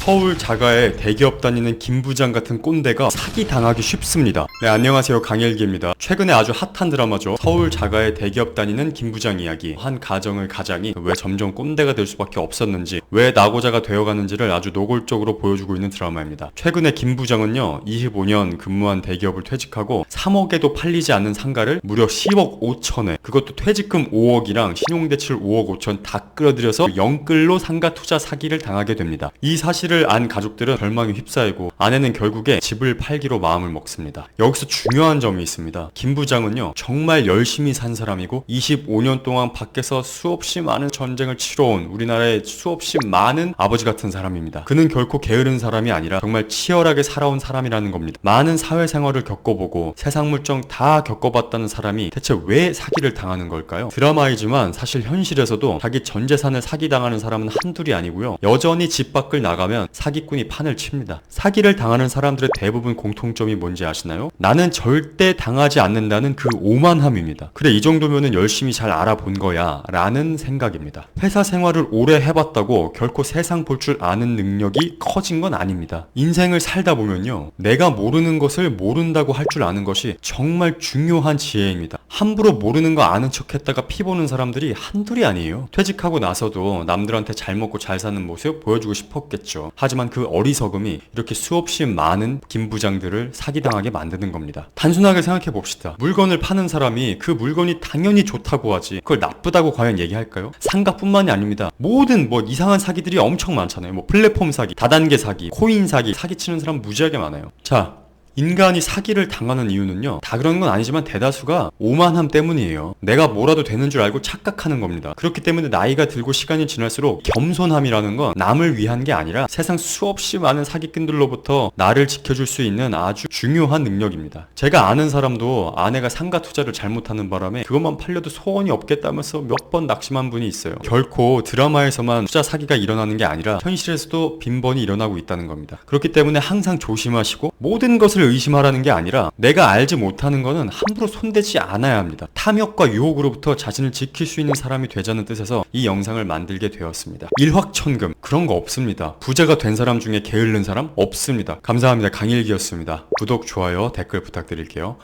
서울 자가에 대기업 다니는 김 부장 같은 꼰대가 사기 당하기 쉽습니다. 네, 안녕하세요. 강일기입니다. 최근에 아주 핫한 드라마죠. 서울 자가에 대기업 다니는 김 부장 이야기. 한 가정을 가장이 왜 점점 꼰대가 될 수밖에 없었는지, 왜 나고자가 되어가는지를 아주 노골적으로 보여주고 있는 드라마입니다. 최근에 김 부장은요, 25년 근무한 대기업을 퇴직하고 3억에도 팔리지 않는 상가를 무려 10억 5천에, 그것도 퇴직금 5억이랑 신용대출 5억 5천 다 끌어들여서 영끌로 상가 투자 사기를 당하게 됩니다. 이 사실 을안 가족들은 절망에 휩싸이고 아내는 결국에 집을 팔기로 마음을 먹습니다. 여기서 중요한 점이 있습니다. 김 부장은요 정말 열심히 산 사람이고 25년 동안 밖에서 수없이 많은 전쟁을 치러온 우리나라의 수없이 많은 아버지 같은 사람입니다. 그는 결코 게으른 사람이 아니라 정말 치열하게 살아온 사람이라는 겁니다. 많은 사회생활을 겪어보고 세상 물정 다 겪어봤다는 사람이 대체 왜 사기를 당하는 걸까요? 드라마이지만 사실 현실에서도 자기 전 재산을 사기당하는 사람은 한둘이 아니고요. 여전히 집 밖을 나가면 사기꾼이 판을 칩니다. 사기를 당하는 사람들의 대부분 공통점이 뭔지 아시나요? 나는 절대 당하지 않는다는 그 오만함입니다. 그래 이 정도면은 열심히 잘 알아본 거야 라는 생각입니다. 회사 생활을 오래 해봤다고 결코 세상 볼 줄 아는 능력이 커진 건 아닙니다. 인생을 살다 보면요. 내가 모르는 것을 모른다고 할 줄 아는 것이 정말 중요한 지혜입니다. 함부로 모르는 거 아는 척 했다가 피보는 사람들이 한둘이 아니에요. 퇴직하고 나서도 남들한테 잘 먹고 잘 사는 모습 보여주고 싶었겠죠. 하지만 그 어리석음이 이렇게 수없이 많은 김 부장들을 사기당하게 만드는 겁니다. 단순하게 생각해 봅시다. 물건을 파는 사람이 그 물건이 당연히 좋다고 하지 그걸 나쁘다고 과연 얘기할까요? 상가뿐만이 아닙니다. 모든 뭐 이상한 사기들이 엄청 많잖아요. 뭐 플랫폼 사기, 다단계 사기, 코인 사기, 사기치는 사람 무지하게 많아요. 자, 인간이 사기를 당하는 이유는요. 다 그런 건 아니지만 대다수가 오만함 때문이에요. 내가 뭐라도 되는 줄 알고 착각하는 겁니다. 그렇기 때문에 나이가 들고 시간이 지날수록 겸손함이라는 건 남을 위한 게 아니라 세상 수없이 많은 사기꾼들로부터 나를 지켜줄 수 있는 아주 중요한 능력입니다. 제가 아는 사람도 아내가 상가 투자를 잘못하는 바람에 그것만 팔려도 소원이 없겠다면서 몇 번 낙심한 분이 있어요. 결코 드라마에서만 투자 사기가 일어나는 게 아니라 현실에서도 빈번히 일어나고 있다는 겁니다. 그렇기 때문에 항상 조심하시고 모든 것을 의심하라는 게 아니라 내가 알지 못하는 거는 함부로 손대지 않아야 합니다. 탐욕과 유혹으로부터 자신을 지킬 수 있는 사람이 되자는 뜻에서 이 영상을 만들게 되었습니다. 일확천금 그런 거 없습니다. 부자가 된 사람 중에 게으른 사람 없습니다. 감사합니다. 강일기였습니다. 구독, 좋아요, 댓글 부탁드릴게요.